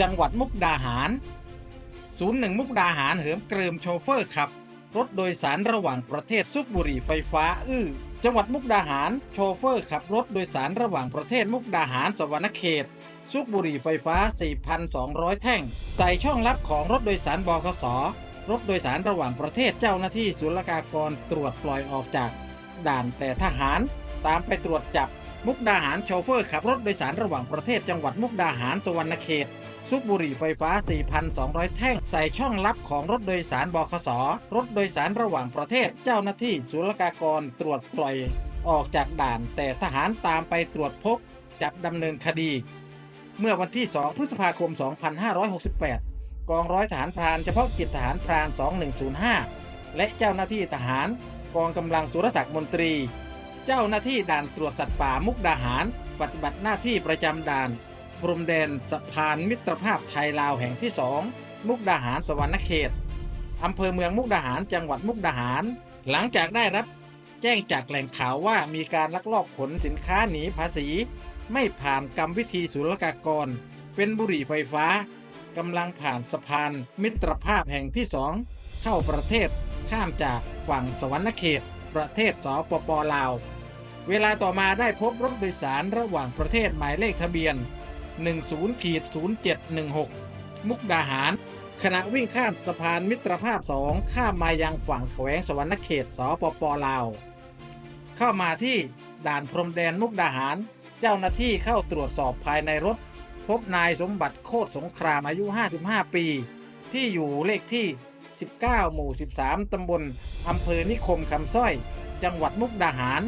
จังหวัดมุกดาหารศูนย์หนึ่งมุกดาหารเหิมเกริมโชเฟอร์ขับ รถโดยสารระหว่างประเทศซุกบุรีไฟฟ้า อื้อ จังหวัดมุกดาหาร โชเฟอร์ขับรถโดยสารระหว่างประเทศมุกดาหารสวรรณเขตซุกบุรีไฟฟ้า 4,200 แท่ง ใส่ช่องลับของรถโดยสารบขสรถโดยสารระหว่างประเทศเจ้าหน้าที่ศุลกากรตรวจปล่อยออกจาก ด่านแต่ทหาร ตามไปตรวจจับ มุกดาหารโชเฟอร์ขับรถโดยสารระหว่างประเทศจังหวัดมุกดาหารสวรรณเขต ซุกบุหรี่ไฟฟ้า 4,200 แท่ง ใส่ช่องลับของรถโดยสารบขสรถโดยสารระหว่างประเทศ เจ้าหน้าที่ศุลกากรตรวจปล่อย ออกจากด่านแต่ทหารตามไปตรวจพบ จับดำเนินคดี เมื่อวันที่ 2 พฤษภาคม 2568 กองร้อยทหารพรานเฉพาะกิจทหารพราน 2105 และเจ้าหน้าที่ทหาร กองกำลังสุรศักดิ์มนตรี เจ้าหน้าที่ด่านตรวจสัตว์ป่ามุกดาหาร ปฏิบัติหน้าที่ประจำด่าน พรมแดนสะพานมิตรภาพไทยลาวแห่งที่สองมุกดาหารสวรรณเขตอำเภอเมืองมุกดาหารจังหวัดมุกดาหาร หลังจากได้รับแจ้งจากแหล่งข่าวว่ามีการลักลอบขนสินค้าหนีภาษี ไม่ผ่านกรรมวิธีศุลกากร เป็นบุหรี่ไฟฟ้ากำลังผ่านสะพานมิตรภาพแห่งที่สองเข้าประเทศข้ามจากฝั่งสวรรณเขต ประเทศสปปลาว เวลาต่อมาได้พบรถโดยสารระหว่างประเทศหมายเลขทะเบียน 10ขีด0716 มุกดาหาร ขณะวิ่งข้ามสะพานมิตรภาพสองข้ามมายังฝั่งแขวงสวรรณเขตสปปลาว เข้ามาที่ด่านพรมแดนมุกดาหาร เจ้าหน้าที่เข้าตรวจสอบภายในรถ พบนายสมบัติโคตรสงครามอายุ 55 ปี ที่อยู่เลขที่ 19 หมู่ 13 ตำบลอำเภอนิคมคำสร้อย จังหวัดมุกดาหาร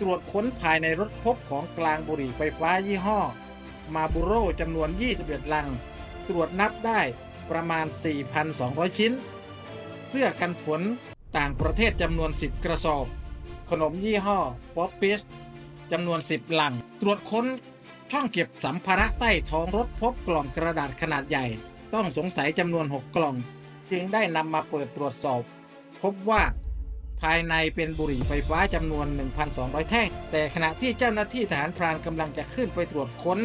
ตรวจค้นภายในรถพบของกลางบุหรี่ไฟฟ้ายี่ห้อ มาบูโรจำนวน 21 ลัง ตรวจนับได้ประมาณ 4,200 ชิ้น เสื้อกันฝนต่างประเทศจำนวน 10 กระสอบ ขนมยี่ห้อป๊อปปิสจำนวน 10 ลัง ตรวจค้นช่องเก็บสัมภาระใต้ท้องรถพบกล่องกระดาษขนาดใหญ่ ต้องสงสัยจำนวน 6 กล่อง จึงได้นำมาเปิดตรวจสอบ พบว่าภายในเป็นบุหรี่ไฟฟ้าจำนวน 1,200 แท่ง แต่ขณะที่เจ้าหน้าที่ทหารพรานกำลังจะขึ้นไปตรวจค้น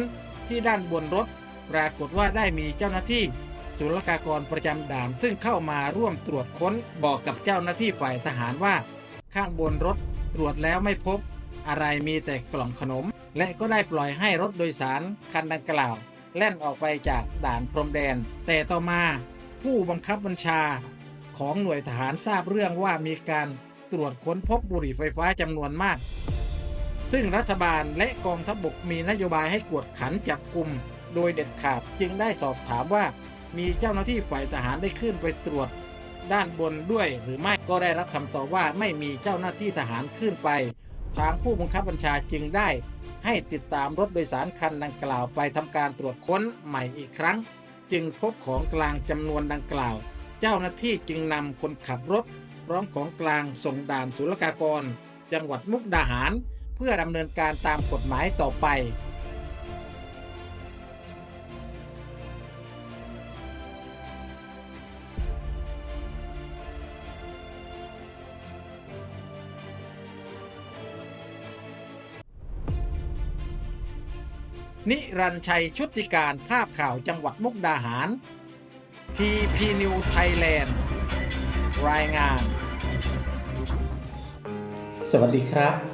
ที่ด้านบนรถ ปรากฏว่าได้มีเจ้าหน้าที่ศุลกากรประจำด่านซึ่งเข้ามาร่วมตรวจค้นบอกกับเจ้าหน้าที่ฝ่ายทหารว่า ข้างบนรถตรวจแล้วไม่พบ อะไรมีแต่กล่องขนม และก็ได้ปล่อยให้รถโดยสารคันดังกล่าว แล่นออกไปจากด่านพรมแดน แต่ต่อมาผู้บังคับบัญชา ของหน่วยทหารทราบเรื่องว่ามีการตรวจค้นพบบุหรี่ไฟฟ้าจำนวนมาก ซึ่งรัฐบาลและกองทัพบกมีนโยบายให้กวดขันจับกลุ่มโดยเด็ดขาดจึงได้สอบถามว่า มีเจ้าหน้าที่ฝ่ายทหารได้ขึ้นไปตรวจ ด้านบนด้วยหรือไม่ก็ได้รับคำตอบว่าไม่มีเจ้าหน้าที่ทหารขึ้นไป ทางผู้บังคับบัญชาจึงได้ ให้ติดตามรถโดยสารคันดังกล่าวไปทำการตรวจค้นใหม่อีกครั้ง จึงพบของกลางจำนวนดังกล่าว เจ้าหน้าที่จึงนำคนขับรถพร้อมของกลางส่งด่านศุลกากร จังหวัดมุกดาหาร เพื่อดำเนินการตามกฎหมายต่อไปนิรันชัยชุติการภาพข่าวจังหวัดมุกดาหาร PP New Thailand รายงาน สวัสดีครับ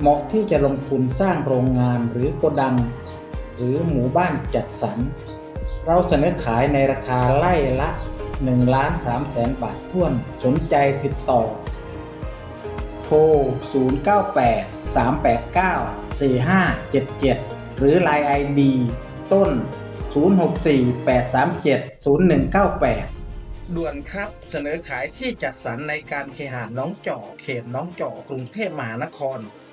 เหมาะที่จะลงทุนสร้างโรงงานหรือโกดัง หรือหมู่บ้านจัดสรร เราเสนอขายในราคาไล่ละ1ล้าน3แสนบาทท้วนสนใจติดต่อ โทร 098 389 4577 หรือ Line ID ต้น 064 837 0198 ด่วนครับเสนอขายที่จัดสรรในการเคหะน้องจอกเขตน้องจอกกรุงเทพมหานคร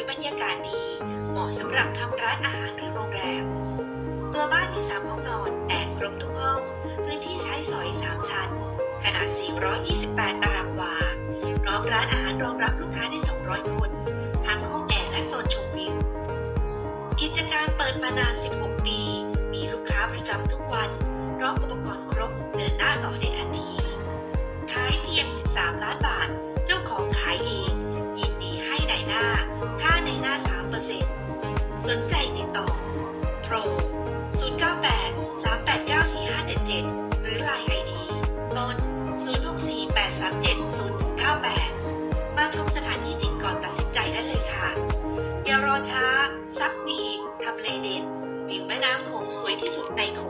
วยบรรยากาศดี เหมาะสำหรับทำร้านอาหารหรือโรงแรม ตัวบ้านมีสามห้องนอนแอร์ครบทุกห้อง พื้นที่ใช้สอยสามชั้น ขนาด 428 ตารางวา พร้อมร้านอาหารรองรับลูกค้าได้ 200 คน ทั้งห้องแอร์และโซนชมวิว กิจการเปิดมานาน 16 ปี มีลูกค้าประจำทุกวัน พร้อมอุปกรณ์ครบ เดินหน้าต่อได้ทันที 377098 มาชมสถานที่จริงก่อนตัดสินใจได้เลยค่ะ อย่ารอช้า ซักดีทำเลเด็ดวิวแม่น้ำโขงสวยที่สุดในโขง